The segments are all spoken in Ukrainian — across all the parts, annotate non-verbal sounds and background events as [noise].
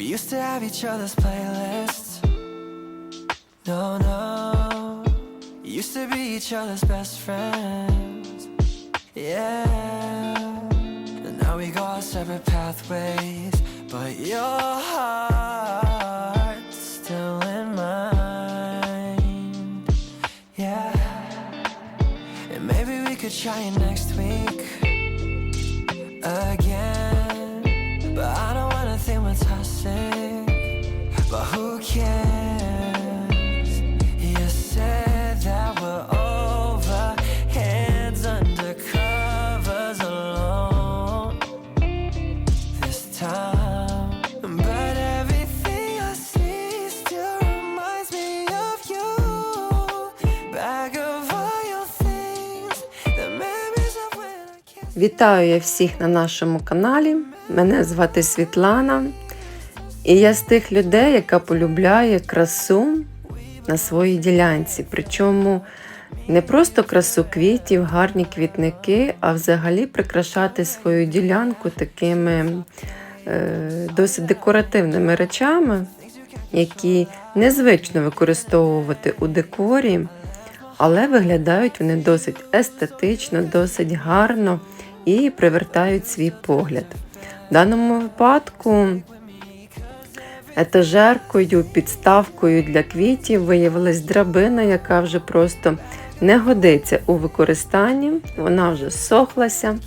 We used to have each other's playlists. No, no. Used to be each other's best friends. Yeah. And now we go our separate pathways. But your heart's still in mine. Yeah. And maybe we could try it Memories of when I can't. Вітаю я всіх на нашому каналі. Мене звати Світлана. І я з тих людей, яка полюбляє красу на своїй ділянці. Причому не просто красу квітів, гарні квітники, а взагалі прикрашати свою ділянку такими е, досить декоративними речами, які незвично використовувати у декорі, але виглядають вони досить естетично, досить гарно і привертають свій погляд. В даному випадку етажеркою, підставкою для квітів виявилась драбина, яка вже просто не годиться у використанні. Вона вже сохлася,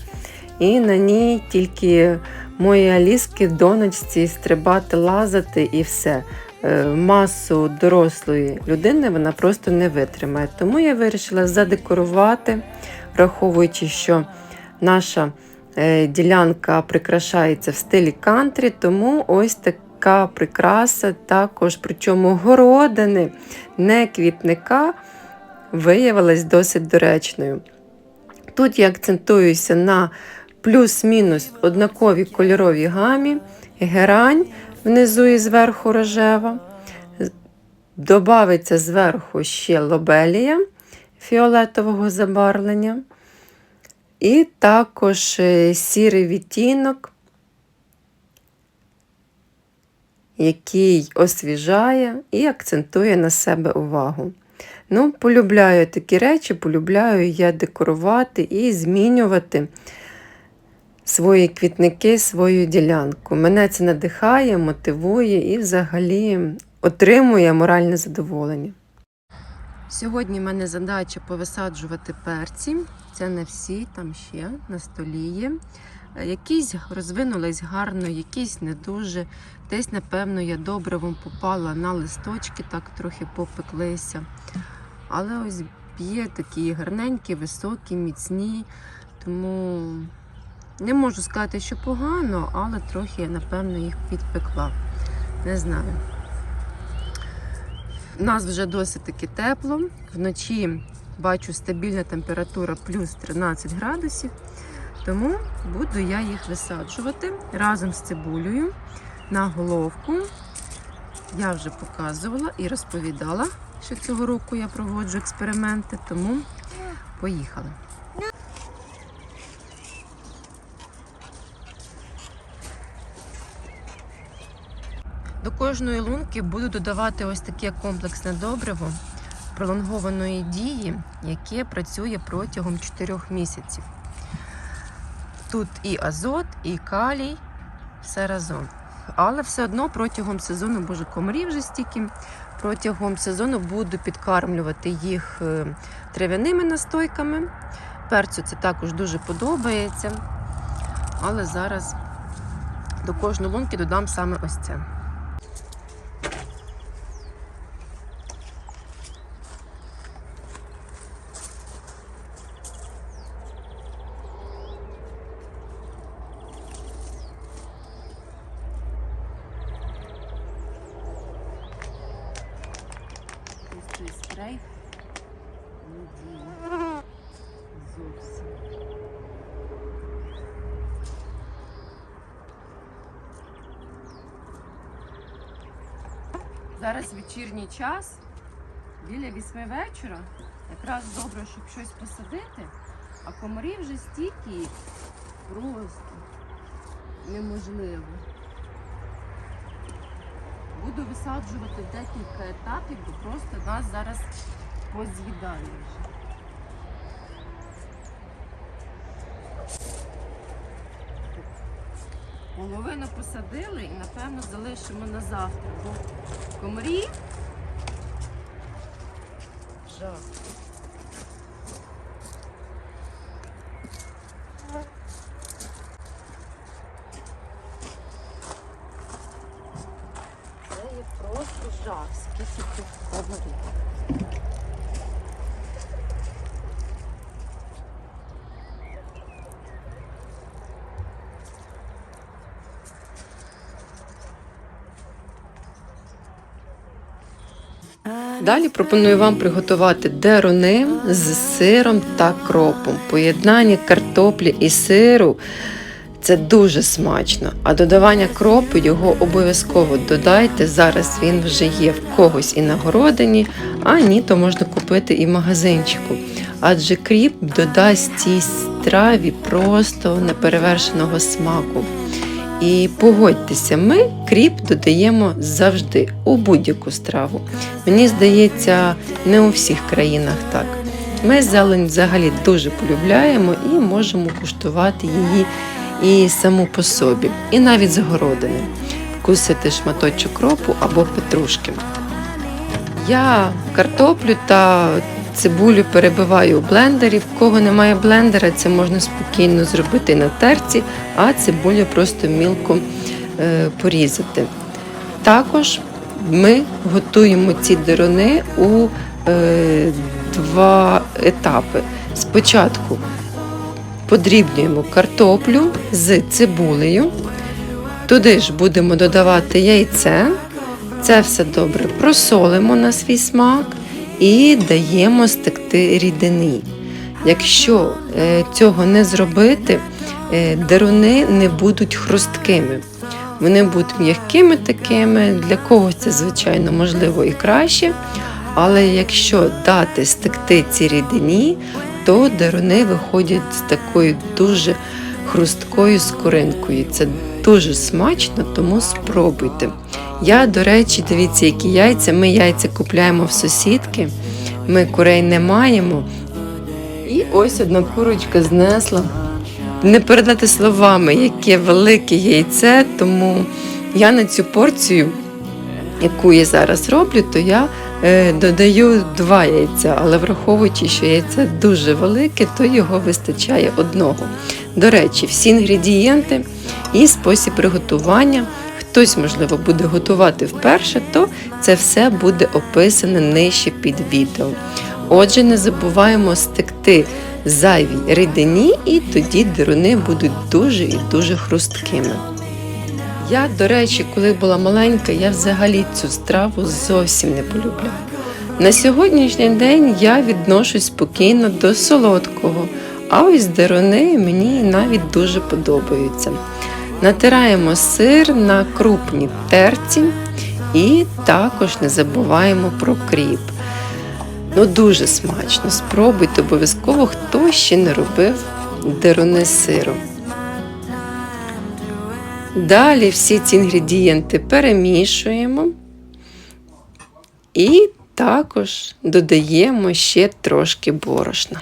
і на ній тільки мої аліски донечці стрибати, лазати і все. Е, Масу дорослої людини вона просто не витримає. Тому я вирішила задекорувати, враховуючи, що наша е, ділянка прикрашається в стилі кантрі, тому ось така прикраса, також, причому городини, не квітника, виявилась досить доречною. Тут я акцентуюся на плюс-мінус однаковій кольоровій гамі, герань внизу і зверху рожева. Добавиться зверху ще лобелія фіолетового забарвлення. І також е, сірий відтінок, який освіжає і акцентує на себе увагу. Ну, полюбляю такі речі, полюбляю я декорувати і змінювати свої квітники, свою ділянку. Мене це надихає, мотивує і взагалі отримує моральне задоволення. Сьогодні в мене задача повисаджувати перці. Це не всі, там ще на столі є. Якісь розвинулись гарно, якісь не дуже. Десь, напевно, я добре вам попала на листочки, так трохи попеклися. Але ось є такі гарненькі, високі, міцні. Тому не можу сказати, що погано, але трохи я, напевно, їх підпекла. Не знаю. У нас вже досить таки тепло. Вночі бачу стабільна температура плюс 13 градусів. Тому буду я їх висаджувати разом з цибулею на головку. Я вже показувала і розповідала, що цього року я проводжу експерименти, тому поїхали. До кожної лунки буду додавати ось таке комплексне добриво пролонгованої дії, яке працює протягом 4 місяців. Тут і азот, і калій, все разом. Але все одно протягом сезону, боже, комарів вже стільки, протягом сезону буду підкармлювати їх е, трав'яними настойками. Перцю це також дуже подобається. Але зараз до кожної лунки додам саме ось це. Ось цей спрей не діє зовсім. Зараз вечірній час, біля вісьми вечора. Якраз добре, щоб щось посадити, а комарів вже стільки просто неможливо. буду висаджувати декілька етапів, бо просто нас зараз поз'їдає вже. Половину посадили і напевно залишимо на завтра, бо комарі жах. Це є просто жах, скільки тут комарів. Далі пропоную вам приготувати дерони з сиром та кропом. Поєднання картоплі і сиру це дуже смачно. А додавання кропу його обов'язково додайте. Зараз він вже є в когось і на городині, а ні, то можна купити і в магазинчику. Адже кріп додасть цій страві просто неперевершеного смаку. І погодьтеся, ми кріп додаємо завжди у будь-яку страву. Мені здається, не у всіх країнах так. Ми зелень взагалі дуже полюбляємо і можемо куштувати її і саму по собі, і навіть з городини. Вкусити шматочок кропу або петрушки. Я картоплю та цибулю перебиваю у блендері. В кого немає блендера, це можна спокійно зробити на терці, а цибулю просто мілко е, порізати. Також ми готуємо ці дерони у е, два етапи. Спочатку подрібнюємо картоплю з цибулею, туди ж будемо додавати яйце. Це все добре просолимо на свій смак і даємо стекти рідини. Якщо е, цього не зробити, е, деруни не будуть хрусткими. Вони будуть м'якими такими, для когось це, звичайно, можливо і краще. Але якщо дати стекти ці рідині, то деруни виходять з такою дуже хрусткою скоринкою. Це дуже смачно, тому спробуйте. Я, до речі, дивіться, які яйця. Ми яйця купляємо в сусідки, ми курей не маємо. І ось одна курочка знесла. Не передати словами, яке велике яйце, тому я на цю порцію, яку я зараз роблю, то я е, додаю два яйця, але враховуючи, що яйце дуже велике, то його вистачає одного. До речі, всі інгредієнти і спосіб приготування. Хтось, можливо, буде готувати вперше, то це все буде описане нижче під відео. Отже, не забуваємо стекти зайвій рідині, і тоді дируни будуть дуже і дуже хрусткими. Я, до речі, коли була маленька, я взагалі цю страву зовсім не полюбляю. На сьогоднішній день я відношусь спокійно до солодкого, а ось деруни мені навіть дуже подобаються. Натираємо сир на крупній терці і також не забуваємо про кріп. Ну, дуже смачно. Спробуйте обов'язково, хто ще не робив деруни з сиром. Далі всі ці інгредієнти перемішуємо і також додаємо ще трошки борошна.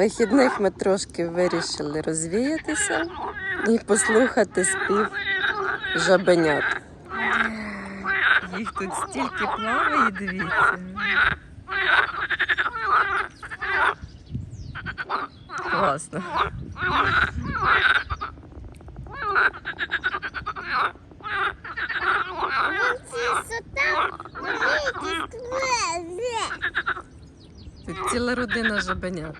Вихідних ми трошки вирішили розвіятися і послухати спів жабенят. Їх тут стільки плаває, дивіться. Класно. Тут ціла родина жабенят.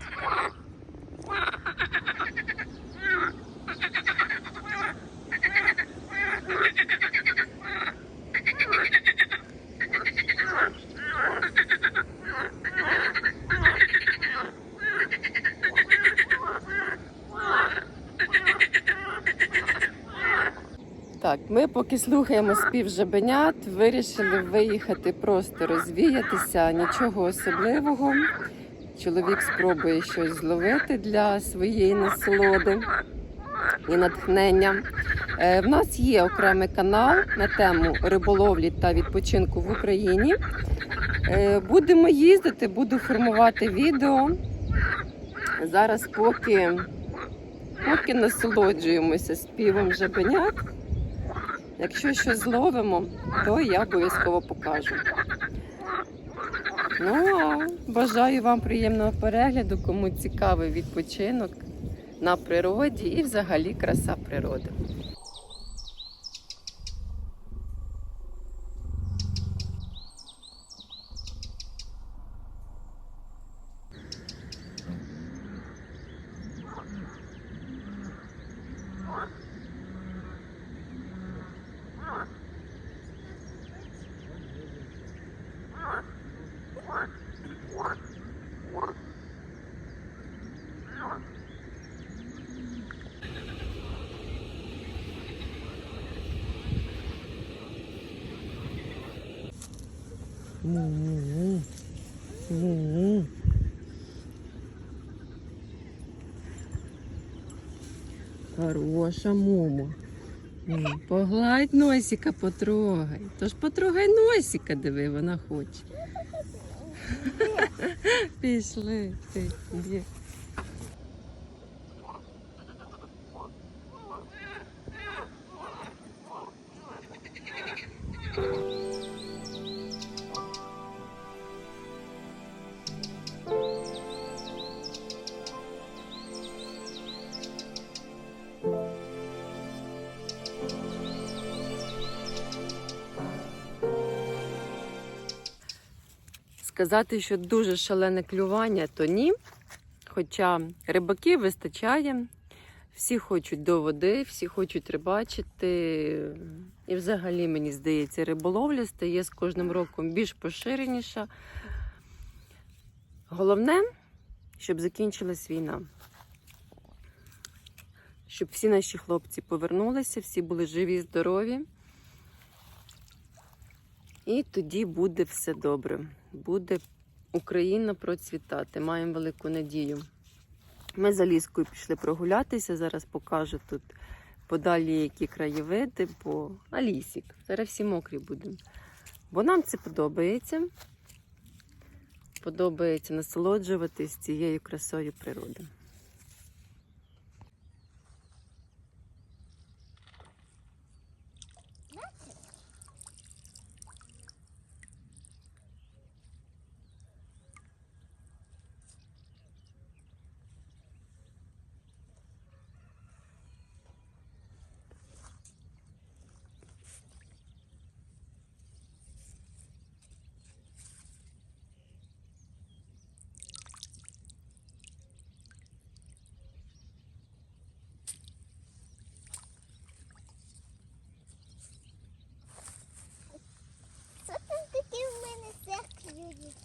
Ми поки слухаємо спів жабенят, вирішили виїхати просто розвіятися, нічого особливого. Чоловік спробує щось зловити для своєї насолоди і натхнення. Е, В нас є окремий канал на тему риболовлі та відпочинку в Україні. Е, Будемо їздити, буду формувати відео. Зараз поки, поки насолоджуємося співом жабенят. Якщо щось зловимо, то я обов'язково покажу. Ну а бажаю вам приємного перегляду, кому цікавий відпочинок на природі і взагалі краса природи. Хороша мумо. Погладь носика, потрогай. Тож потрогай носика, диви, вона хоче. [laughs] Пішли ти. Сказати, що дуже шалене клювання, то ні. Хоча рибаків вистачає, всі хочуть до води, всі хочуть рибачити. І взагалі, мені здається, риболовля стає з кожним роком більш поширеніша. Головне, щоб закінчилась війна. Щоб всі наші хлопці повернулися, всі були живі, здорові. І тоді буде все добре. Буде Україна процвітати. Маємо велику надію. Ми за ліскою пішли прогулятися. Зараз покажу тут подалі які краєвиди, бо а лісік. Зараз всі мокрі будемо. Бо нам це подобається. Подобається насолоджуватись цією красою природи. люди.